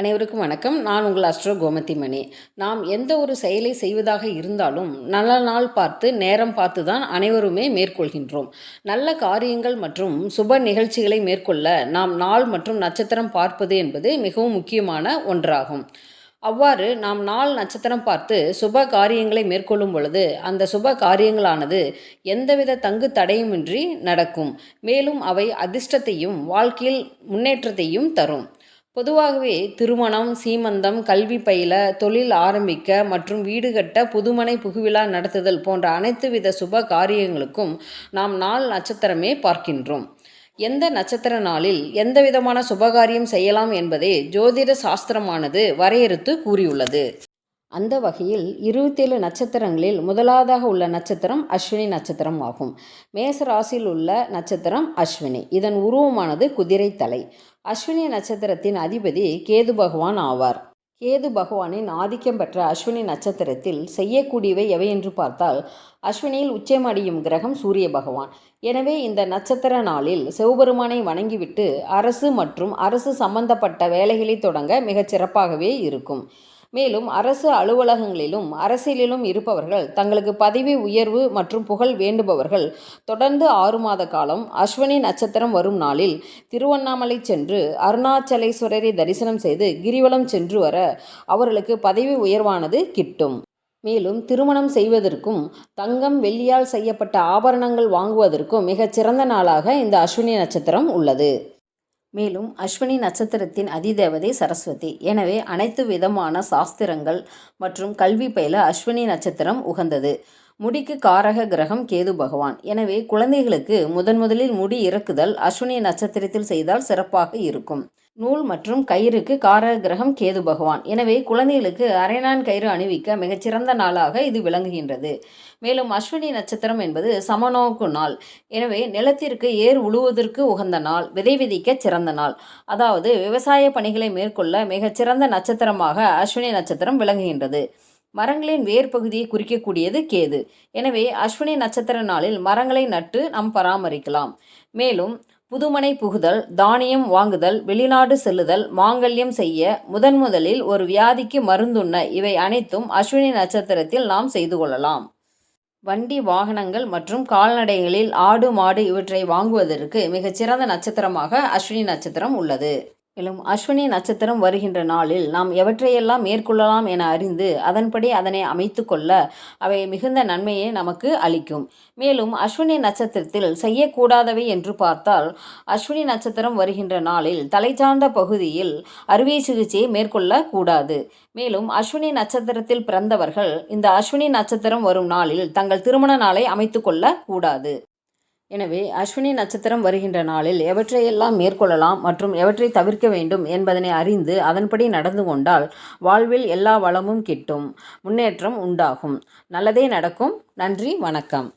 அனைவருக்கும் வணக்கம். நான் உங்கள் அஸ்ட்ரோ கோமதி மணி நாம் எந்த ஒரு செயலை செய்வதாக இருந்தாலும் நல்ல நாள் பார்த்து நேரம் பார்த்து தான் அனைவருமே மேற்கொள்கின்றோம். நல்ல காரியங்கள் மற்றும் சுப நிகழ்ச்சிகளை மேற்கொள்ள நாம் நாள் மற்றும் நட்சத்திரம் பார்ப்பது என்பது மிகவும் முக்கியமான ஒன்றாகும். அவ்வாறு நாம் நாள் நட்சத்திரம் பார்த்து சுப காரியங்களை மேற்கொள்ளும் பொழுது அந்த சுப காரியங்களானது எந்தவித தங்கு தடையுமின்றி நடக்கும். மேலும் அவை அதிர்ஷ்டத்தையும் வாழ்க்கையில் முன்னேற்றத்தையும் தரும். பொதுவாகவே திருமணம் சீமந்தம் கல்வி பயில தொழில் ஆரம்பிக்க மற்றும் வீடு கட்ட புதுமனை புகுவிழா நடத்துதல் போன்ற அனைத்து வித சுப காரியங்களுக்கும் நாம் நாள் நட்சத்திரமே பார்க்கின்றோம். எந்த நட்சத்திர நாளில் எந்த விதமான சுபகாரியம் செய்யலாம் என்பதே ஜோதிட சாஸ்திரமானது வரையறுத்து கூறியுள்ளது. அந்த வகையில் இருபத்தேழு நட்சத்திரங்களில் முதலாவதாக உள்ள நட்சத்திரம் அஸ்வினி நட்சத்திரம் ஆகும். மேச ராசியில் உள்ள நட்சத்திரம் அஸ்வினி. இதன் உருவமானது குதிரை தலை. அஸ்வினி நட்சத்திரத்தின் அதிபதி கேது பகவான் ஆவார். கேது பகவானின் ஆதிக்கம் பெற்ற அஸ்வினி நட்சத்திரத்தில் செய்யக்கூடியவை எவை என்று பார்த்தால் அஸ்வினியில் உச்சமடையும் கிரகம் சூரிய பகவான். எனவே இந்த நட்சத்திர நாளில் சிவபெருமானை வணங்கிவிட்டு அரசு மற்றும் அரசு சம்பந்தப்பட்ட வேலைகளை தொடங்க மிகச் சிறப்பாகவே இருக்கும். மேலும் அரசு அலுவலகங்களிலும் அரசியலிலும் இருப்பவர்கள் தங்களுக்கு பதவி உயர்வு மற்றும் புகழ் வேண்டுபவர்கள் தொடர்ந்து ஆறு மாத காலம் அஸ்வினி நட்சத்திரம் வரும் நாளில் திருவண்ணாமலை சென்று அருணாச்சலேஸ்வரரை தரிசனம் செய்து கிரிவலம் சென்று வர அவர்களுக்கு பதவி உயர்வானது கிட்டும். மேலும் திருமணம் செய்வதற்கும் தங்கம் வெள்ளியால் செய்யப்பட்ட ஆபரணங்கள் வாங்குவதற்கும் மிகச் சிறந்த நாளாக இந்த அஸ்வினி நட்சத்திரம் உள்ளது. மேலும் அஸ்வினி நட்சத்திரத்தின் அதிதேவதை சரஸ்வதி. எனவே அனைத்து விதமான சாஸ்திரங்கள் மற்றும் கல்வி பயில அஸ்வினி நட்சத்திரம் உகந்தது. முடிக்கு காரக கிரகம் கேது பகவான். எனவே குழந்தைகளுக்கு முதன் முதலில் முடி இறக்குதல் அஸ்வினி நட்சத்திரத்தில் செய்தால் சிறப்பாக இருக்கும். நூல் மற்றும் கயிறுக்கு காரக கிரகம் கேது பகவான். எனவே குழந்தைகளுக்கு அரைநான் கயிறு அணிவிக்க மிகச்சிறந்த நாளாக இது விளங்குகின்றது. மேலும் அஸ்வினி நட்சத்திரம் என்பது சமநோக்கு நாள். எனவே நிலத்திற்கு ஏர் உழுவதற்கு உகந்த நாள் விதை விதிக்க சிறந்த நாள். அதாவது விவசாய பணிகளை மேற்கொள்ள மிகச்சிறந்த நட்சத்திரமாக அஸ்வினி நட்சத்திரம் விளங்குகின்றது. மரங்களின் வேர் பகுதியை குறிக்கக்கூடியது கேது. எனவே அஸ்வினி நட்சத்திர நாளில் மரங்களை நட்டு நாம் பராமரிக்கலாம். மேலும் புதுமனை புகுதல் தானியம் வாங்குதல் வெளிநாடு செல்லுதல் மாங்கல்யம் செய்ய முதன் முதலில் ஒரு வியாதிக்கு மருந்துண்ண இவை அனைத்தும் அஸ்வினி நட்சத்திரத்தில் நாம் செய்து கொள்ளலாம். வண்டி வாகனங்கள் மற்றும் கால்நடைகளில் ஆடு மாடு இவற்றை வாங்குவதற்கு மிகச்சிறந்த நட்சத்திரமாக அஸ்வினி நட்சத்திரம் உள்ளது. மேலும் அஸ்வினி நட்சத்திரம் வருகின்ற நாளில் நாம் எவற்றையெல்லாம் மேற்கொள்ளலாம் என அறிந்து அதன்படி அதனை அமைத்து கொள்ள அவை மிகுந்த நன்மையை நமக்கு அளிக்கும். மேலும் அஸ்வினி நட்சத்திரத்தில் செய்யக்கூடாதவை என்று பார்த்தால் அஸ்வினி நட்சத்திரம் வருகின்ற நாளில் தலை சார்ந்த பகுதியில் அறுவை சிகிச்சையை மேற்கொள்ளக்கூடாது. மேலும் அஸ்வினி நட்சத்திரத்தில் பிறந்தவர்கள் இந்த அஸ்வினி நட்சத்திரம் வரும் நாளில் தங்கள் திருமண நாளை அமைத்து கொள்ளக்கூடாது. எனவே அஸ்வினி நட்சத்திரம் வருகின்ற நாளில் எவற்றையெல்லாம் மேற்கொள்ளலாம் மற்றும் எவற்றை தவிர்க்க வேண்டும் என்பதனை அறிந்து அதன்படி நடந்து கொண்டால் வாழ்வில் எல்லா வளமும் கிட்டும். முன்னேற்றம் உண்டாகும். நல்லதே நடக்கும். நன்றி வணக்கம்.